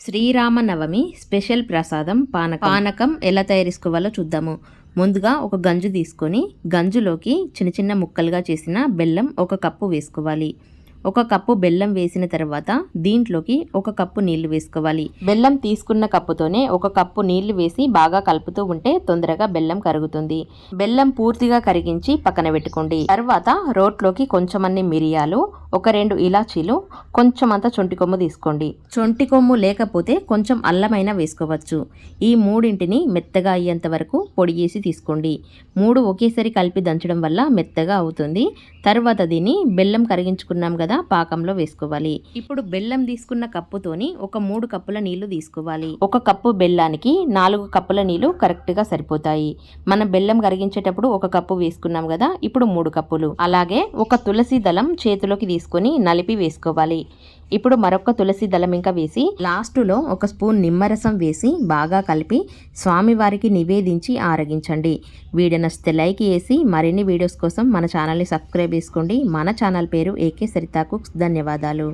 Sri Rama Navami special ప్రసాదం పానకం. పానకం ఎలా తయారేసుకోవాలో చూద్దాము. ముందుగా ఒక గంజు తీసుకొని గంజులోకి చిన్న చిన్న ముక్కలుగా చేసిన బెల్లం ఒక కప్పు వేసుకోవాలి. ఒక కప్పు బెల్లం వేసిన తర్వాత దీంట్లోకి ఒక కప్పు నీళ్ళు వేసుకోవాలి. బెల్లం తీసుకున్న కప్పుతోనే ఒక కప్పు నీళ్ళు వేసి బాగా కలుపుతూ ఉంటే తొందరగా బెల్లం కరుగుతుంది. బెల్లం పూర్తిగా కరిగించి పక్కన పెట్టుకోండి. తర్వాత రోట్లోకి కొంచెమన్ని మిరియాలు ఒక రెండు ఇలాచీలు కొంచెం అంత చొంటి కొమ్ము తీసుకోండి. చొంటి కొమ్ము లేకపోతే కొంచెం అల్లమైనా వేసుకోవచ్చు. ఈ మూడింటిని మెత్తగా అయ్యేంత వరకు పొడి చేసి తీసుకోండి. మూడు ఒకేసారి కలిపి దంచడం వల్ల మెత్తగా అవుతుంది. తర్వాత దీన్ని బెల్లం కరిగించుకున్నాం కదా పాకంలో వేసుకోవాలి. ఇప్పుడు బెల్లం తీసుకున్న కప్పుతోని ఒక మూడు కప్పుల నీళ్ళు తీసుకోవాలి. ఒక కప్పు బెల్లానికి నాలుగు కప్పుల నీళ్ళు కరెక్ట్గా సరిపోతాయి. మనం బెల్లం కరిగించేటప్పుడు ఒక కప్పు వేసుకున్నాం కదా ఇప్పుడు మూడు కప్పులు. అలాగే ఒక తులసి దళం చేతిలోకి తీసుకొని నలిపి వేసుకోవాలి. ఇప్పుడు మరొక తులసి దళం ఇంకా వేసి లాస్టులో ఒక స్పూన్ నిమ్మరసం వేసి బాగా కలిపి స్వామివారికి నివేదించి ఆరగించండి. వీడియో నచ్చితే లైక్ వేసి మరిన్ని వీడియోస్ కోసం మన ఛానల్ని సబ్స్క్రైబ్ చేసుకోండి. మన ఛానల్ పేరు ఏకే సరితా కుక్స్ ధన్యవాదాలు.